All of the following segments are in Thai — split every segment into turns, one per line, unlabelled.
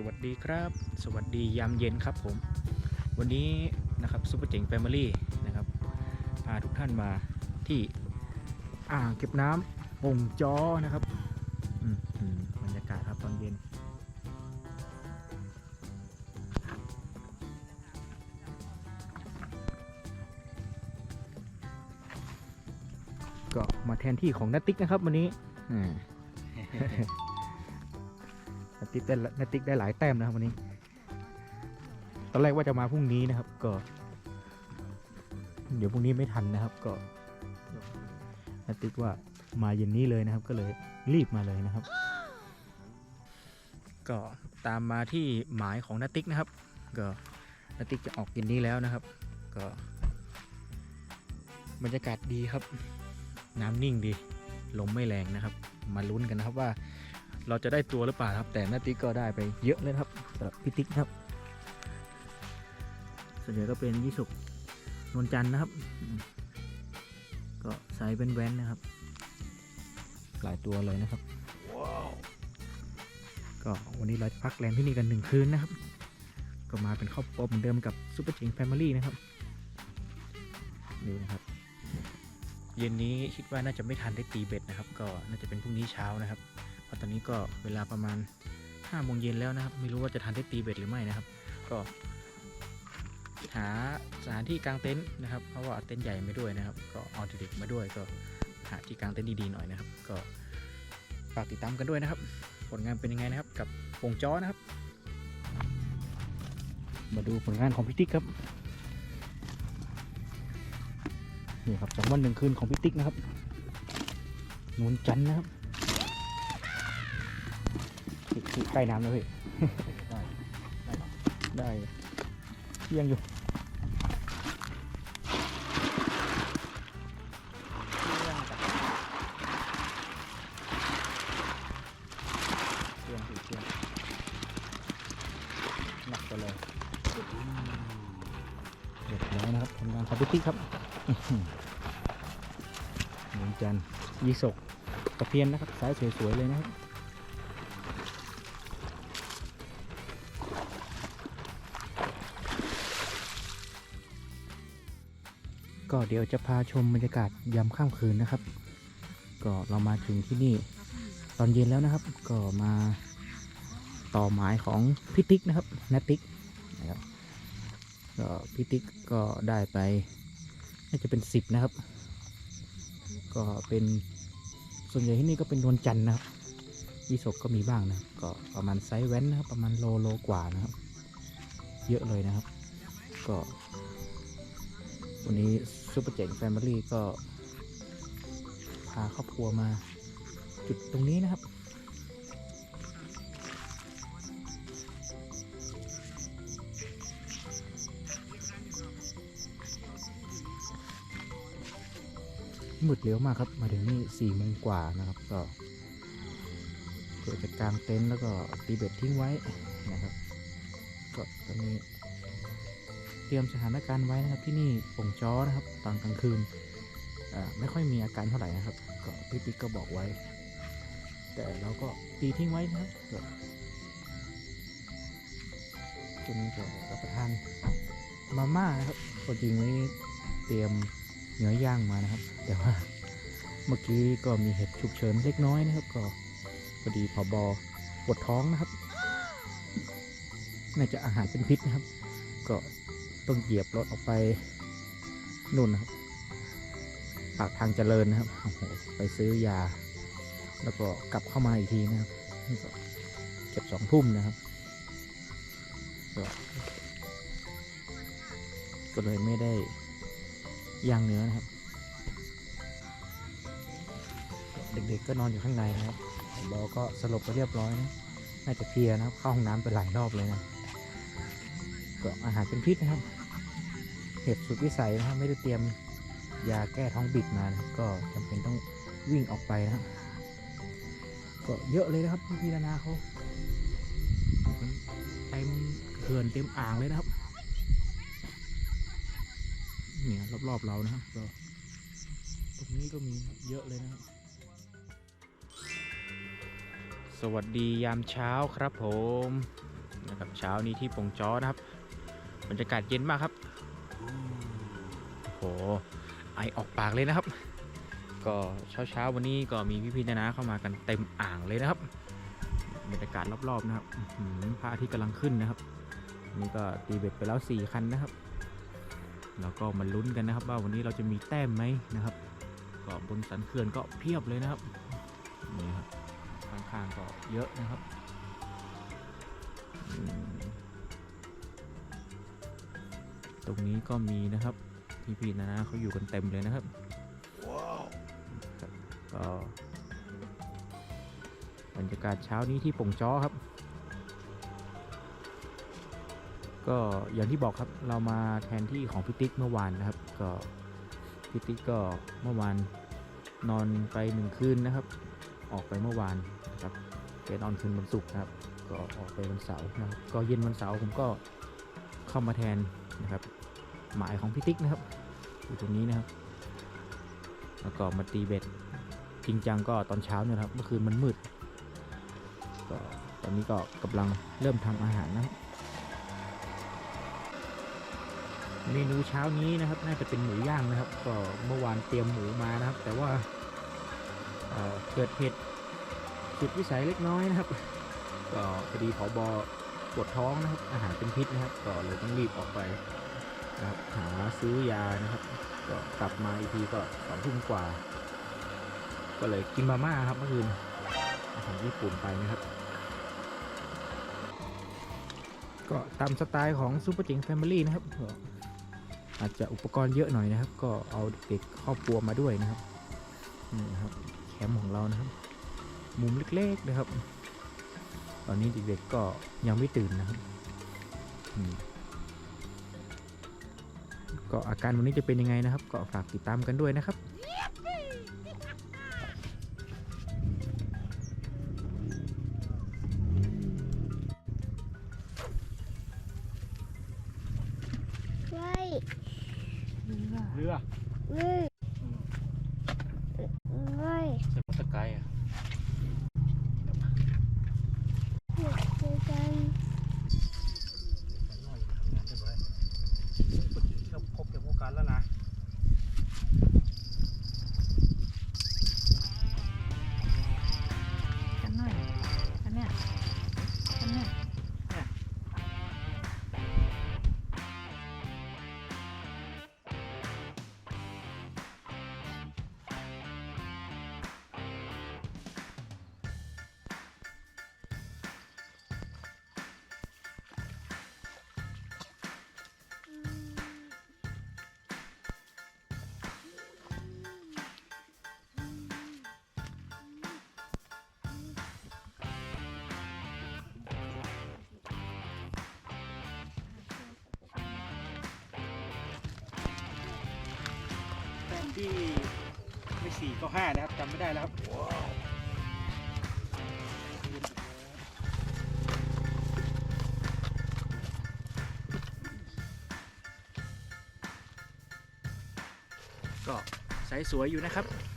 สวัสดีครับ สวัสดียามเย็นครับผม วันนี้นะครับซุปเปอร์เจ๋งแฟมิลี่นะครับพาทุกท่านมาที่อ่างเก็บน้ำป่งจอนะครับบรรยากาศครับตอนเย็น ก็มาแทนที่ของนัตติกนะครับวันนี้อ ตติกได้นัตติกได้หลายแต้มนะครับวันนี้ ตอนแรกว่าจะมาพรุ่งนี้นะครับ ก็ เดี๋ยวพรุ่งนี้ไม่ทันนะครับ ก็นตติกว่ามาเย็นนี้เลยนะครับ ก็เลยรีบมาเลยนะครับ ก็ตามมาที่หมายของนตติกนะครับ ก็นตติกจะออกเย็นนี้แล้วนะครับ ก็บรรยากาศดีครับ น้ำนิ่งดี ลมไม่แรงนะครับ มาลุ้นกันนะครับว่า เราจะได้ตัวหรือเปล่าครับ แต่นาติ๊กก็ได้ไปเยอะเลยนะครับสำหรับพี่ติ๊กครับส่วนใหญ่ก็เป็นยี่สุกนวลจันทร์นะครับอืมก็ไซส์แว้นๆนะครับ หลายตัวเลยนะครับ ก็วันนี้เราจะพักแรมที่นี่กันหนึ่งคืนนะครับ ก็มาเป็นครอบครัวเหมือนเดิมกับซูเปอร์เจงแฟมิลี่นะครับนี่นะครับเย็นนี้คิดว่าน่าจะไม่ทันได้ตีเบ็ดนะครับ ก็น่าจะเป็นพรุ่งนี้เช้านะครับ เพราะตอนนี้ก็เวลาประมาณ5โมงเย็นแล้วนะครับ ไม่รู้ว่าจะทันได้ตีเบ็ดหรือไม่นะครับ ก็ หาสถานที่กางเต็นท์นะครับ เพราะว่าเต็นท์ใหญ่ไม่ด้วยนะครับ ก็เอาเด็กๆมาด้วยก็หาที่กางเต็นท์ดีๆหน่อยนะครับ ก็ฝากติดตามกันด้วยนะครับ ผลงานเป็นยังไงนะครับ กับวงจ้อนะครับ มาดูผลงานของพิติกครับนี่ครับสองวันหนึ่งคืนของพี่ติ๊กนะครับนวลจันทร์นะครับ พี่พี่ใกล้น้ำแล้วพี่ ได้ได้ได้เที่ยงอยู่เที่ยงพี่เที่ยงหนักไปเลยเรียบร้อยนะครับผลงานของพี่ติ๊กครับเหมือนจันทร์ยีสกตะเพียนนะครับสายสวยๆเลยนะครับ ก็เดี๋ยวจะพาชมบรรยากาศยามค่ำคืนนะครับ ก็เรามาถึงที่นี่ตอนเย็นแล้วนะครับ ก็มาต่อหมายของพิติกนะครับนาติกนะครับก็พิติกก็ได้ไปน่าจะเป็นสิบนะครับ ก็เป็นส่วนใหญ่ที่นี่ก็เป็นนวลจันทร์นะครับยี่สกก็มีบ้างนะก็ประมาณไซส์แว้นนะครับประมาณโลโลกว่านะครับ เยอะเลยนะครับ ก็ วันนี้ซูเปอร์เจ๋งแฟมิลี่ก็ พาครอบครัวมา จุดตรงนี้นะครับ มืดเร็วมากครับ มาถึงนี่สี่โมงกว่านะครับก็เกิดจากกางเต็นท์แล้วก็ตีเบ็ดทิ้งไว้นะครับ ก็ตอนนี้ เตรียมสถานการณ์ไว้นะครับที่นี่ป่งจ้อนะครับตอนกลางคืนไม่ค่อยมีอาการเท่าไหร่นะครับก็พี่ติ๊กก็บอกไว้ แต่เราก็ตีทิ้งไว้นะครับจนก็รับประทานมาม่านะครับก็จริงไว้เตรียมเนื้อย่างมานะครับ แต่ว่าเมื่อกี้ก็มีเหตุฉุกเฉินเล็กน้อยนะครับ ก็พอดีพอบอปวดท้องนะครับ น่าจะอาหารเป็นพิษนะครับ ก็ ต้องเหยียบรถออกไปนู่นนะครับปากทางเจริญนะครับโอ้โหไปซื้อยา แล้วก็กลับเข้ามาอีกทีนะครับนี่ก็เก็บสองทุ่มนะครับก็เลยไม่ได้ย่างเนื้อนะครับ เด็กๆก็นอนอยู่ข้างในนะครับบอก็สลบไปเรียบร้อยนะน่าจะเพียนะครับเข้าห้องน้ำไปหลายรอบเลยนะก็อาหารเป็นพิษนะครับ เหตุสุดวิสัยนะครับไม่ได้เตรียมยาแก้ท้องบิดมานะครับก็จำเป็นต้องวิ่งออกไปนะครับก็เยอะเลยนะครับพี่นานาเขาเต็มเขื่อนเต็มอ่างเลยนะครับเนี่ยรอบๆเรานะครับก็ตรงนี้ก็มีเยอะเลยนะครับสวัสดียามเช้าครับผมนะครับเช้านี้ที่ปงจ้อนะครับบรรยากาศเย็นมากครับ โอ้โห ไอออกปากเลยนะครับ ก็เช้าเช้าๆวันนี้ก็มีพี่ๆนานาเข้ามากันเต็มอ่างเลยนะครับบรรยากาศรอบๆนะครับพระอาทิตย์กำลังขึ้นนะครับ นี่ก็ตีเบ็ดไปแล้ว 4 คันนะครับ แล้วก็มาลุ้นกันนะครับ ว่าวันนี้เราจะมีแต้มไหมนะครับ ก็บนสันเขื่อนก็เพียบเลยนะครับนี่ครับข้างๆก็เยอะนะครับตรงนี้ก็มีนะครับ พี่ๆนานาเขาอยู่กันเต็มเลยนะครับครับก็บรรยากาศเช้านี้ที่ป่งจ้อครับ ก็อย่างที่บอกครับเรามาแทนที่ของพิติกเมื่อวานนะครับ ก็พิติกก็เมื่อวานนอนไปหนึ่งคืนนะครับ ออกไปเมื่อวานนะครับแกนอนคืนวันศุกร์นะครับ ก็ออกไปวันเสาร์นะครับก็เย็นวันเสาร์ผมก็เข้ามาแทนนะครับ หมายของพิติกนะครับ อยู่ตรงนี้นะครับ แล้วก็มาตีเบ็ดจริงจังก็ตอนเช้าเนี่ยครับ เมื่อคืนมันมืด ก็ตอนนี้ก็กำลังเริ่มทำอาหารนะครับเมนูเช้านี้นะครับ น่าจะเป็นหมูย่างนะครับ ก็เมื่อวานเตรียมหมูมานะครับ แต่ว่าเเกิดเหตุจุดวิสัยเล็กน้อยนะครับ ก็พอดีผอบอปวดท้องนะครับ อาหารเป็นพิษนะครับ ก็เลยต้องรีบออกไป นะครับหาซื้อยานะครับ ก็กลับมาอีกทีก็สองทุ่มกว่า ก็เลยกินมาม่าครับเมื่อคืนอาหารญี่ปุ่นไปนะครับ ก็ตามสไตล์ของซูเปอร์เจ๋งแฟมิลี่นะครับอาจจะอุปกรณ์เยอะหน่อยนะครับ ก็เอาเด็กครอบครัวมาด้วยนะครับนี่นะครับแคมป์ของเรานะครับ มุมเล็กๆนะครับ ตอนนี้เด็กๆก็ยังไม่ตื่นนะครับ ก็อาการวันนี้จะเป็นยังไงนะครับ ก็ฝากติดตามกันด้วยนะครับ
เว้ย
เรือ ที่ไม่สี่ก็ห้านะครับจำไม่ได้แล้วครับก็ใสสวยอยู่นะครับ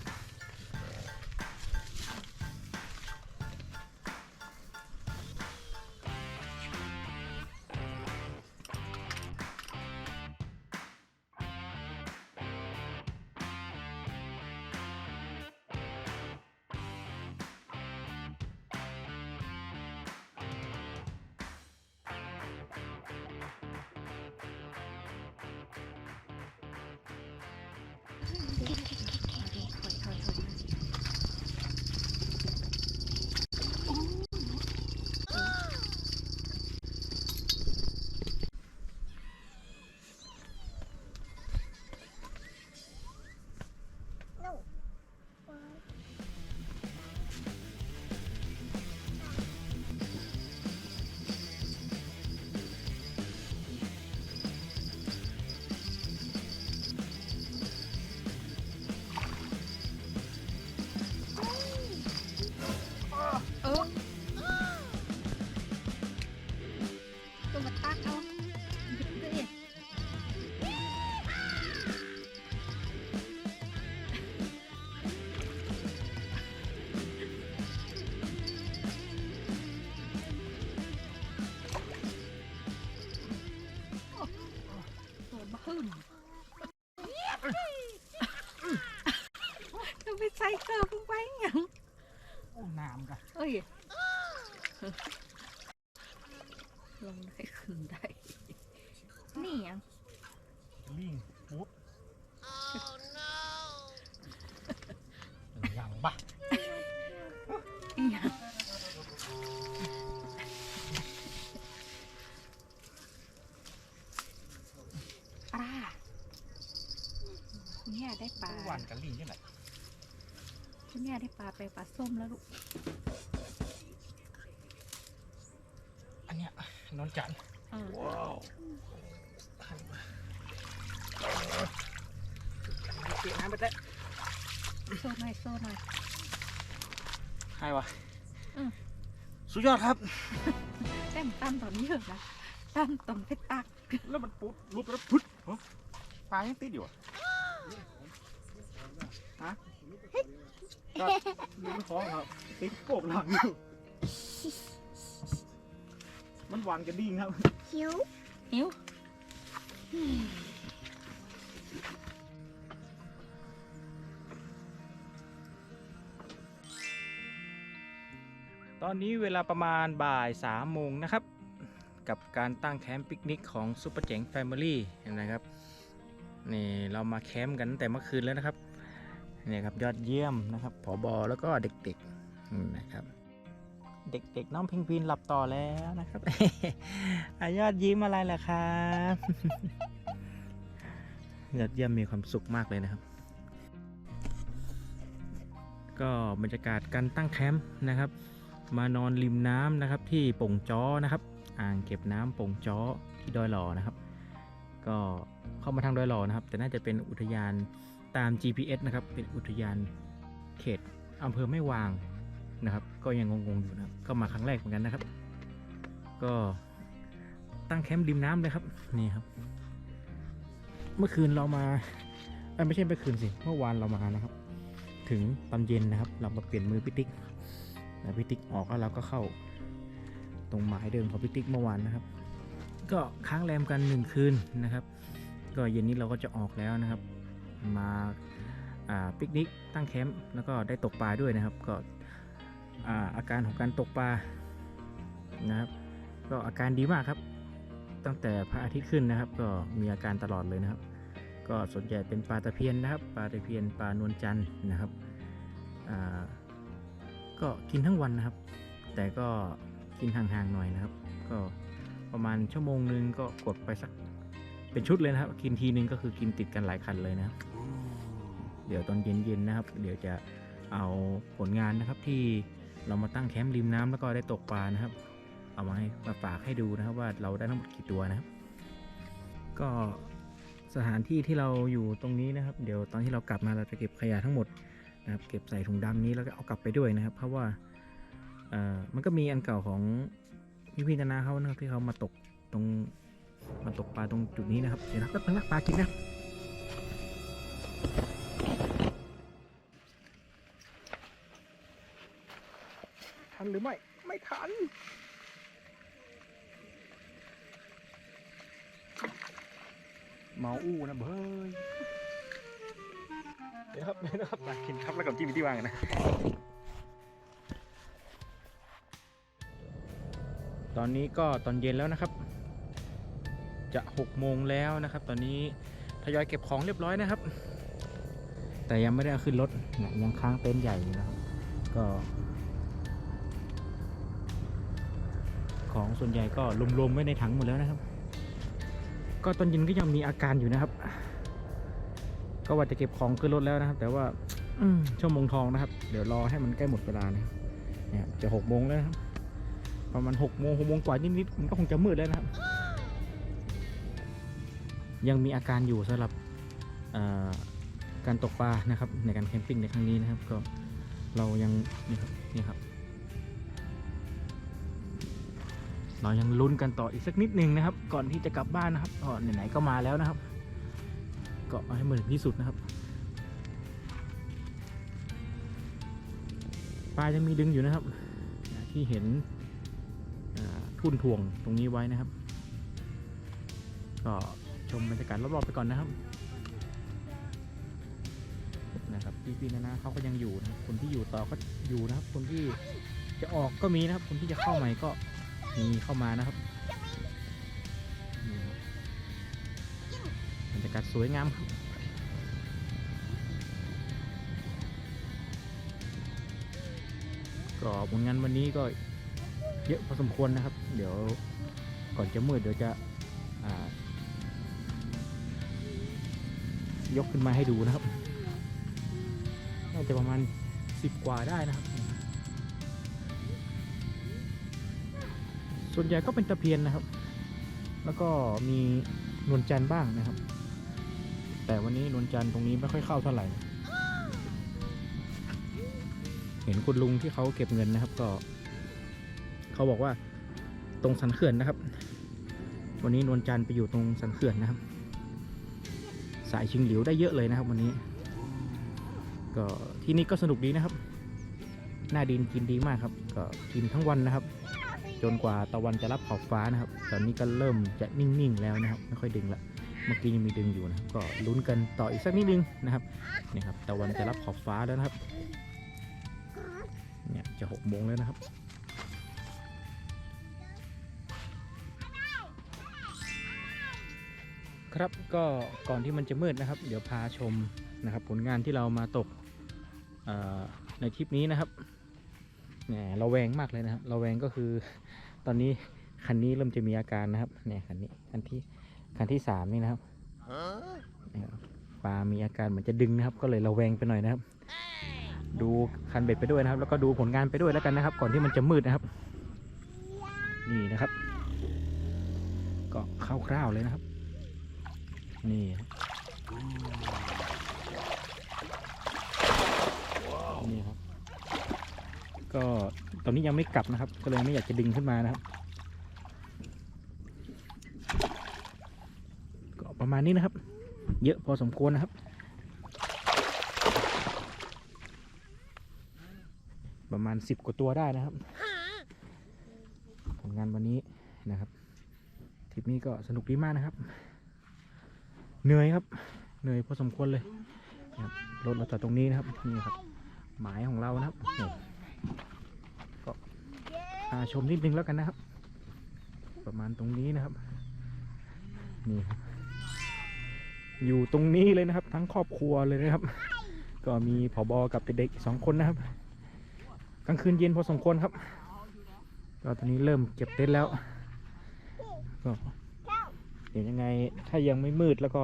ได้ปลาไปปลาส้มแล้วลูก
อันเนี้ยนอนจันทร์
เออ
ว้าวเปียกน้ำไปแล้ว
โซ่หน่อยโซ่หน่อย
ให้วะ
อืม
สุดยอดครับ
แต้มตั้มตอนนี้เหรอนะตั้มตอนไปตัก
แล้วมันปุ๊บลุกแล้วพุดปลายังติดอยู่อะฮะ ก็ลืมท้องครับติดโกบหลังอยู่มันหวานกระดิ่งครับ
หิว
หิว
ตอนนี้เวลาประมาณบ่ายสามโมงนะครับ กับการตั้งแคมป์ปิกนิกของซุปเปอร์เจ๋งแฟมิลี่นะครับนี่เรามาแคมป์กันตั้งแต่เมื่อคืนแล้วนะครับ นี่ครับยอดเยี่ยมนะครับผอบอแล้วก็เด็กๆนะครับ เด็กๆน้องพิงพินหลับต่อแล้วนะครับอายอดยิ้มอะไรล่ะครับยอดเยี่ยมมีความสุขมากเลยนะครับ ก็บรรยากาศการตั้งแคมป์นะครับ มานอนริมน้ำนะครับที่โป่งจ้อนะครับ อ่างเก็บน้ำโป่งจ้อที่ดอยหล่อนะครับ ก็เข้ามาทางดอยหล่อนะครับ แต่น่าจะเป็นอุทยาน ตาม GPS นะครับ เป็นอุทยานเขตอำเภอไม่วางนะครับ ก็ยังงงๆอยู่นะครับก็มาครั้งแรกเหมือนกันนะครับ ก็ตั้งแคมป์ริมน้ำเลยครับนี่ครับ เมื่อคืนเรามาเอ้ยไม่ใช่เมื่อคืนสิเมื่อวานเรามานะครับ ถึงตอนเย็นนะครับ เรามาเปลี่ยนมือพิติกแล้วพิติกออกแล้วเราก็เข้า ตรงหมายเดิมของพิติกเมื่อวานนะครับ ก็ค้างแรมกันหนึ่งคืนนะครับ ก็เย็นนี้เราก็จะออกแล้วนะครับ มาปิกนิกตั้งแคมป์แล้วก็ได้ตกปลาด้วยนะครับ ก็อาอาการของการตกปลานะครับ ก็อาการดีมากครับ ตั้งแต่พระอาทิตย์ขึ้นนะครับ ก็มีอาการตลอดเลยนะครับ ก็ส่วนใหญ่เป็นปลาตะเพียนนะครับปลาตะเพียนปลานวลจันทร์นะครับก็กินทั้งวันนะครับ แต่ก็กินห่างๆหน่อยนะครับ ก็ประมาณชั่วโมงนึงก็กดไปสักเป็นชุดเลยนะครับ กินทีนึงก็คือกินติดกันหลายคันเลยนะครับ เดี๋ยวตอนเย็นๆนะครับ เดี๋ยวจะเอาผลงานนะครับที่เรามาตั้งแคมป์ริมน้ำแล้วก็ได้ตกปลานะครับ เอามาให้มาฝากให้ดูนะครับว่าเราได้ทั้งหมดกี่ตัวนะครับ ก็สถานที่ที่เราอยู่ตรงนี้นะครับ เดี๋ยวตอนที่เรากลับมาเราจะเก็บขยะทั้งหมดนะครับเก็บใส่ถุงดำนี้แล้วก็เอากลับไปด้วยนะครับ เพราะว่าเอ่อมันก็มีอันเก่าของพี่พิจนาเขานะครับที่เขามาตกตรงมาตกปลาตรงจุดนี้นะครับเดี๋ยวนะแป๊บนึงนะปลากินนะ ทันหรือไม่ ไม่ทัน เมาอู้นะเบ้ยเดี๋ยวครับเดี๋ยวนะครับมากินครับแล้วกับจิ้มที่วางกันนะ ตอนนี้ก็ตอนเย็นแล้วนะครับ จะหกโมงแล้วนะครับ ตอนนี้ทยอยเก็บของเรียบร้อยนะครับ แต่ยังไม่ได้เอาขึ้นรถเนี่ยยังค้างเต็นท์ใหญ่อยู่นะครับ ก็ ของส่วนใหญ่ก็รวมๆไว้ในถังหมดแล้วนะครับ ก็ตอนเย็นก็ยังมีอาการอยู่นะครับ ก็ว่าจะเก็บของขึ้นรถแล้วนะครับ แต่ว่าชั่วโมงทองนะครับ เดี๋ยวรอให้มันใกล้หมดเวลานะเนี่ยจะหกโมงแล้วครับประมาณหกโมงหกโมงกว่านิดๆมันก็คงจะมืดแล้วนะครับ ยังมีอาการอยู่สำหรับการตกปลานะครับ ในการแคมปิ้งในครั้งนี้นะครับ ก็เรายังนี่ครับนี่ครับ เรายังลุ้นกันต่ออีกสักนิดนึงนะครับ ก่อนที่จะกลับบ้านนะครับก็ไหนๆก็มาแล้วนะครับ ก็เอาให้มันถึงที่สุดนะครับปลายังมีดึงอยู่นะครับ ที่เห็นทุ่นถ่วงตรงนี้ไว้นะครับ ก็ชมบรรยากาศรอบๆไปก่อนนะครับนะครับพี่พีนะนะเขาก็ยังอยู่นะคคนที่อยู่ต่อก็อยู่นะครับ คนที่จะออกก็มีนะครับ คนที่จะเข้าใหม่ก็ มีเข้ามานะครับบรรยากาศสวยงามครับก็ผลงานวันนี้ก็เยอะพอสมควรนะครับ เดี๋ยวก่อนจะมืดเดี๋ยวจะยกขึ้นมาให้ดูนะครับ น่าจะประมาณสิบกว่าได้นะครับ ส่วนใหญ่ก็เป็นตะเพียนนะครับ แล้วก็มีนวลจันทร์บ้างนะครับ แต่วันนี้นวลจันทร์ตรงนี้ไม่ค่อยเข้าเท่าไหร่ เห็นคุณลุงที่เขาเก็บเงินนะครับ ก็ เขาบอกว่าตรงสันเขื่อนนะครับ วันนี้นวลจันทร์ไปอยู่ตรงสันเขื่อนนะครับ สายชิงหลิวได้เยอะเลยนะครับ วันนี้ ก็ที่นี่ก็สนุกดีนะครับ หน้าดินกินดีมากครับ ก็กินทั้งวันนะครับ จนกว่าตะวันจะรับขอบฟ้านะครับ ตอนนี้ก็เริ่มจะนิ่งๆแล้วนะครับ ไม่ค่อยดึงละเมื่อกี้ยังมีดึงอยู่นะก็ลุ้นกันต่ออีกสักนิดนึงนะครับนี่ครับตะวันจะรับขอบฟ้าแล้วนะครับเนี่ยจะหกโมงแล้วนะครับครับก็ก่อนที่มันจะมืดนะครับ เดี๋ยวพาชมนะครับ ผลงานที่เรามาตกในทริปนี้นะครับแหมเราแวงมากเลยนะครับเราแวงก็คือ ตอนนี้คันนี้เริ่มจะมีอาการนะครับเนี่ยคันนี้คันที่คันที่สามนี่นะครับปลามีอาการเหมือนจะดึงนะครับ ก็เลยเราแวงไปหน่อยนะครับ ดูคันเบ็ดไปด้วยนะครับ แล้วก็ดูผลงานไปด้วยแล้วกันนะครับ ก่อนที่มันจะมืดนะครับ นี่นะครับ ก็คร่าวๆเลยนะครับ นี่ครับ ก็ตอนนี้ยังไม่กลับนะครับ ก็เลยไม่อยากจะดึงขึ้นมานะครับ ก็ประมาณนี้นะครับ เยอะพอสมควรนะครับ ประมาณสิบกว่าตัวได้นะครับผลงานวันนี้นะครับทริปนี้ก็สนุกดีมากนะครับ เหนื่อยครับ เหนื่อยพอสมควรเลยรถเราจอดตรงนี้นะครับนี่ครับหมายของเรานะครับ ชมนิดนึงแล้วกันนะครับ ประมาณตรงนี้นะครับ นี่ครับ อยู่ตรงนี้เลยนะครับ ทั้งครอบครัวเลยนะครับ ก็มีผบกับเด็กๆสองคนนะครับ กลางคืนเย็นพอสมควรครับก็ตอนนี้เริ่มเก็บเต็นท์แล้วก็เดี๋ยวยังไงถ้ายังไม่มืดแล้วก็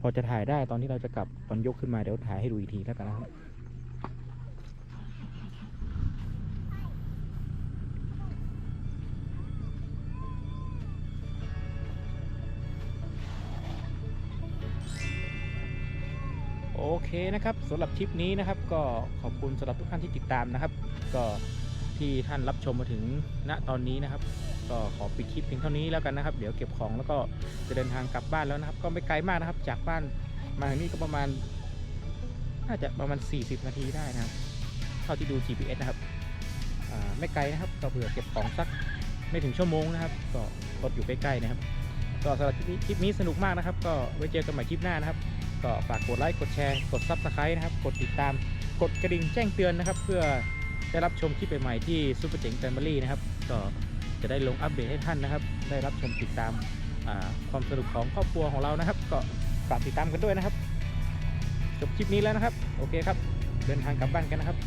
พอจะถ่ายได้ตอนที่เราจะกลับตอนยกขึ้นมาเดี๋ยวถ่ายให้ดูอีกทีแล้วกันนะครับ โอเคนะครับสำหรับคลิปนี้นะครับ ก็ขอบคุณสำหรับทุกท่านที่ติดตามนะครับ ก็ที่ท่านรับชมมาถึงณตอนนี้นะครับ ก็ขอปิดคลิปเพียงเท่านี้แล้วกันนะครับ เดี๋ยวเก็บของแล้วก็จะเดินทางกลับบ้านแล้วนะครับ ก็ไม่ไกลมากนะครับ จากบ้านมาถึงนี่ก็ประมาณน่าจะประมาณ 40 นาทีได้นะครับ เท่าที่ดู GPS นะครับไม่ไกลนะครับ ก็เผื่อเก็บของสักไม่ถึงชั่วโมงนะครับ ก็รถอยู่ใกล้ๆนะครับ ก็สำหรับคลิปนี้สนุกมากนะครับ ก็ไว้เจอกันใหม่คลิปหน้านะครับ ก็ฝากกดไลค์กดแชร์กด Subscribe นะครับ กดติดตามกดกระดิ่งแจ้งเตือนนะครับ เพื่อได้รับชมคลิปใหม่ๆที่ซูเปอร์เจ๋งแฟมิลี่นะครับ ก็จะได้ลงอัปเดตให้ท่านนะครับ ได้รับชมติดตามความสนุกของครอบครัวของเรานะครับ ก็ฝากติดตามกันด้วยนะครับ จบคลิปนี้แล้วนะครับ โอเคครับ เดินทางกลับบ้านกันนะครับ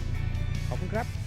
ขอบคุณครับ